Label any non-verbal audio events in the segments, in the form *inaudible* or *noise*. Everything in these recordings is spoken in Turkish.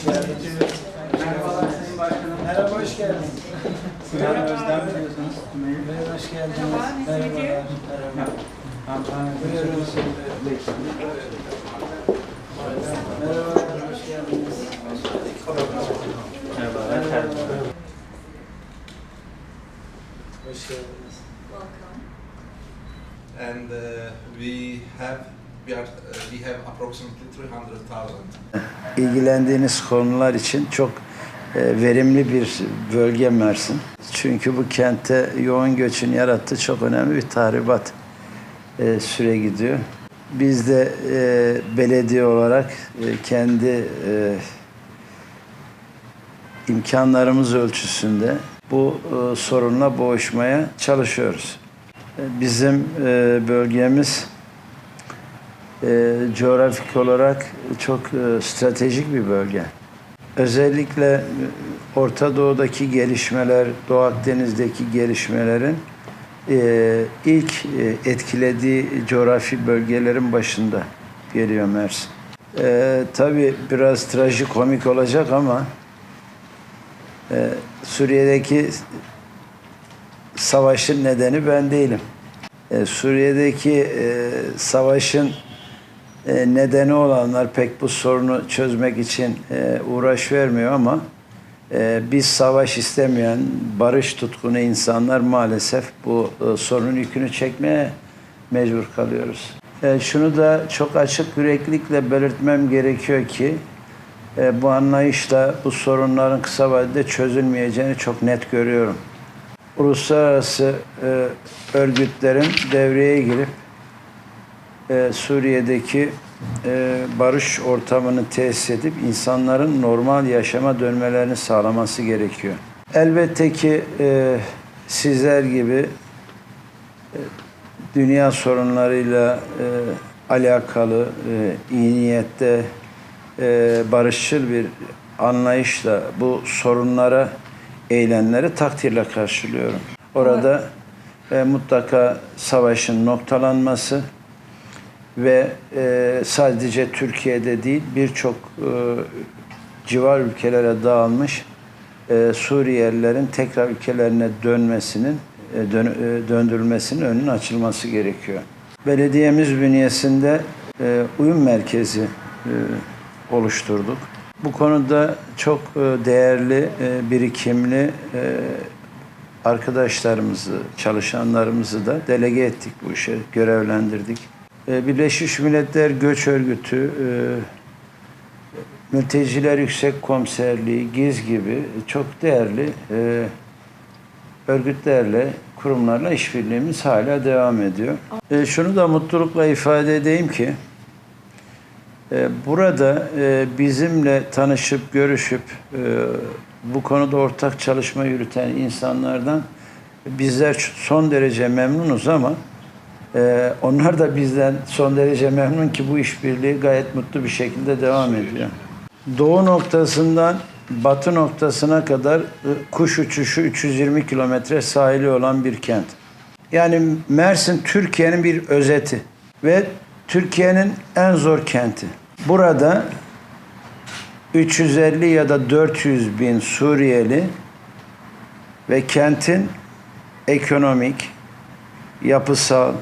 hoş geldiniz. Merhabalar Sayın Başkanım. Merhaba, hoş geldiniz. Sinan Özdem biliyorsunuz. Buyurun, hoş geldiniz. Merhaba. Merhabalar. Merhaba. Buyurun. Merhabalar, hoş geldiniz. Merhabalar. Hoş geldiniz. Welcome. and uh, we have we uh, we have approximately 300,000 *laughs* İlgilendiğiniz konular için çok e, verimli bir bölge Mersin. Çünkü bu kente yoğun göçün yarattığı çok önemli bir tahribat e, süre gidiyor. Biz de e, belediye olarak kendi imkanlarımız ölçüsünde bu sorunla boğuşmaya çalışıyoruz. Bizim bölgemiz e, coğrafik olarak çok e, stratejik bir bölge. Özellikle e, Orta Doğu'daki gelişmeler, Doğu Akdeniz'deki gelişmelerin e, ilk e, etkilediği coğrafi bölgelerin başında geliyor Mersin. E, tabii biraz trajikomik olacak ama e, Suriye'deki savaşın nedeni ben değilim. E, Suriye'deki e, savaşın nedeni olanlar pek bu sorunu çözmek için e, uğraş vermiyor ama e, biz savaş istemeyen, barış tutkunu insanlar maalesef bu e, sorunun yükünü çekmeye mecbur kalıyoruz. E, şunu da çok açık yüreklilikle belirtmem gerekiyor ki e, bu anlayışla bu sorunların kısa vadede çözülmeyeceğini çok net görüyorum. Uluslararası e, örgütlerin devreye girip e, Suriye'deki e, barış ortamını tesis edip insanların normal yaşama dönmelerini sağlaması gerekiyor. Elbette ki e, sizler gibi e, dünya sorunlarıyla e, alakalı e, iyi niyette e, barışçıl bir anlayışla bu sorunlara eğilenleri takdirle karşılıyorum. Orada e, mutlaka savaşın noktalanması ve e, sadece Türkiye'de değil birçok e, civar ülkelere dağılmış e, Suriyelilerin tekrar ülkelerine dönmesinin e, dön, e, döndürülmesinin önünün açılması gerekiyor. Belediyemiz bünyesinde e, uyum merkezi e, oluşturduk. Bu konuda çok e, değerli, e, birikimli e, arkadaşlarımızı, çalışanlarımızı da delege ettik bu işe, görevlendirdik. E, Birleşmiş Milletler Göç Örgütü, e, Mülteciler Yüksek Komiserliği, GİZ gibi çok değerli e, örgütlerle, kurumlarla işbirliğimiz hala devam ediyor. E, Şunu da mutlulukla ifade edeyim ki, Burada bizimle tanışıp, görüşüp bu konuda ortak çalışma yürüten insanlardan bizler son derece memnunuz ama e, onlar da bizden son derece memnun ki bu işbirliği gayet mutlu bir şekilde devam ediyor. Doğu noktasından batı noktasına kadar e, kuş uçuşu 320 kilometre sahili olan bir kent. Yani Mersin Türkiye'nin bir özeti ve Türkiye'nin en zor kenti. Burada 350 ya da 400 bin Suriyeli ve kentin ekonomik, yapısal,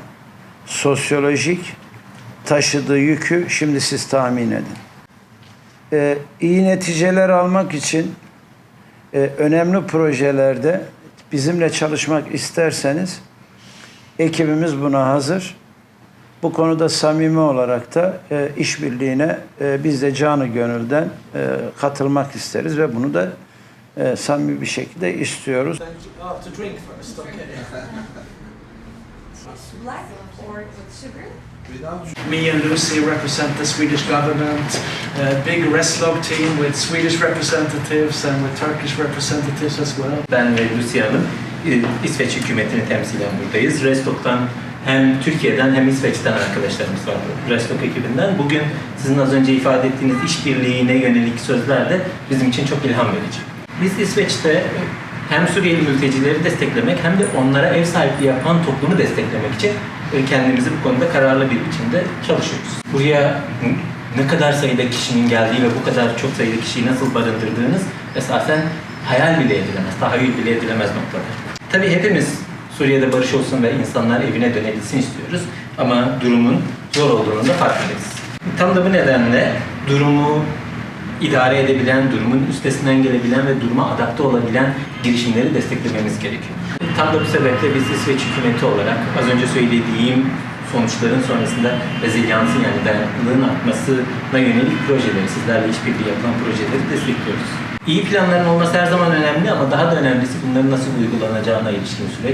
sosyolojik taşıdığı yükü şimdi siz tahmin edin. Ee, iyi neticeler almak için e, önemli projelerde bizimle çalışmak isterseniz ekibimiz buna hazır. Bu konuda samimi olarak da e, işbirliğine e, biz de canı gönülden e, katılmak isteriz ve bunu da e, samimi bir şekilde istiyoruz. Black or with sugar? Me and Lucy represent the Swedish government, a big Reslog team with Swedish representatives and with Turkish representatives as well. Ben ve Lucy Hanım e, İsveç hükümetini temsilen buradayız. Restok'tan hem Türkiye'den hem İsveç'ten arkadaşlarımız var Restok ekibinden. Bugün sizin az önce ifade ettiğiniz işbirliğine yönelik sözler de bizim için çok ilham verici. Biz İsveç'te hem Suriyeli mültecileri desteklemek hem de onlara ev sahipliği yapan toplumu desteklemek için e, kendimizi bu konuda kararlı bir biçimde çalışıyoruz. Buraya ne kadar sayıda kişinin geldiği ve bu kadar çok sayıda kişiyi nasıl barındırdığınız esasen hayal bile edilemez, tahayyül bile edilemez noktalar. Tabii hepimiz Suriye'de barış olsun ve insanlar evine dönebilsin istiyoruz ama durumun zor olduğunu da farkındayız. Tam da bu nedenle durumu idare edebilen, durumun üstesinden gelebilen ve duruma adapte olabilen girişimleri desteklememiz gerekiyor. Tam da bu sebeple biz İsveç hükümeti olarak az önce söylediğim sonuçların sonrasında rezilyansın yani dayanıklılığın artmasına yönelik projeleri, sizlerle işbirliği yapılan projeleri destekliyoruz. İyi planların olması her zaman önemli ama daha da önemlisi bunların nasıl uygulanacağına ilişkin süreç.